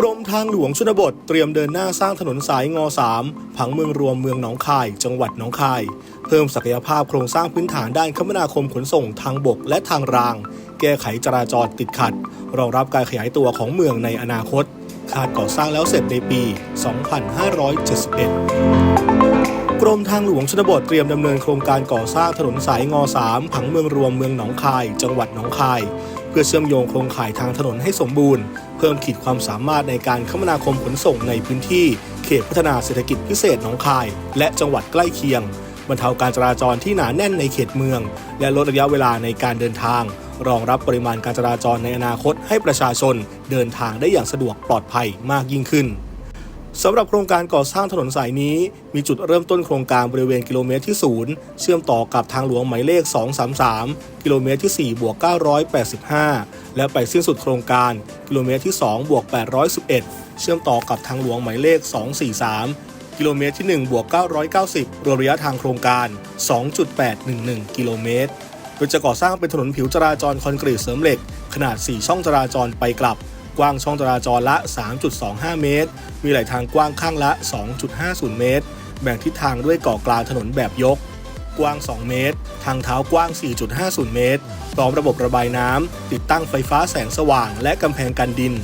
กรมทางหลวงชนบทเตรียมเดินหน้าสร้างถนนสายงอ3ผังเมืองรวมเมืองหนองคาย จังหวัดหนองคาย เพิ่มศักยภาพโครงสร้างพื้นฐานด้านคมนาคมขนส่งทางบกและทางราง แก้ไขจราจรติดขัด รองรับการขยายตัวของเมืองในอนาคต คาดก่อสร้างแล้วเสร็จในปี 2571กรมทางหลวงชนบทเตรียมดำเนินโครงการก่อสร้างถนนสายงอ3ผังเมืองรวมเมืองหนองคาย จังหวัดหนองคาย พื่อเชื่อมโยงโครงข่ายทางถนนให้สมบูรณ์ เพิ่มขีดความสามารถในการคมนาคมขนส่งในพื้นที่ เขตพัฒนาเศรษฐกิจพิเศษหนองคาย และจังหวัดใกล้เคียงบรรเทาการจราจรที่หนาแน่นในเขตเมือง และลดระยะเวลาในการเดินทาง รองรับปริมาณการจราจรในอนาคตให้ประชาชน เดินทางได้อย่างสะดวกปลอดภัยมากยิ่งขึ้น สำหรับโครงการก่อสร้างถนนสายนี้ มีจุดเริ่มต้นโครงการบริเวณกิโลเมตรที่ 0 เชื่อมต่อกับทางหลวงหมายเลข 233 กิโลเมตรที่ 4 บวก 985 และไปสิ้นสุดโครงการกิโลเมตรที่ 2 บวก 811 เชื่อมต่อกับทางหลวงหมายเลข 243 กิโลเมตรที่ 1 บวก 990 รวมระยะทางโครงการ 2.811 กิโลเมตรโดยจะก่อสร้างเป็นถนนผิวจราจรคอนกรีตเสริมเหล็ก ขนาด 4 ช่องจราจรไปกลับ กว้างช่องจราจรละ 3.25 เมตร มีไหลทางกว้างข้างละ 2.50 เมตร แบ่งทิศทางด้วยเกาะกลางถนนแบบยก กว้าง 2 เมตร ทางเท้ากว้าง 4.50 เมตร พร้อมระบบระบายน้ำ ติดตั้งไฟฟ้าแสงสว่าง และกำแพงกันดิน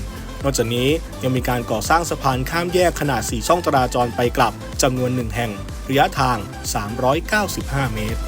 นอกจากนี้ยังมีการก่อสร้างสะพานข้ามแยกขนาด 4 ช่องจราจรไปกลับจำนวน 1 แห่ง ระยะทาง 395 เมตร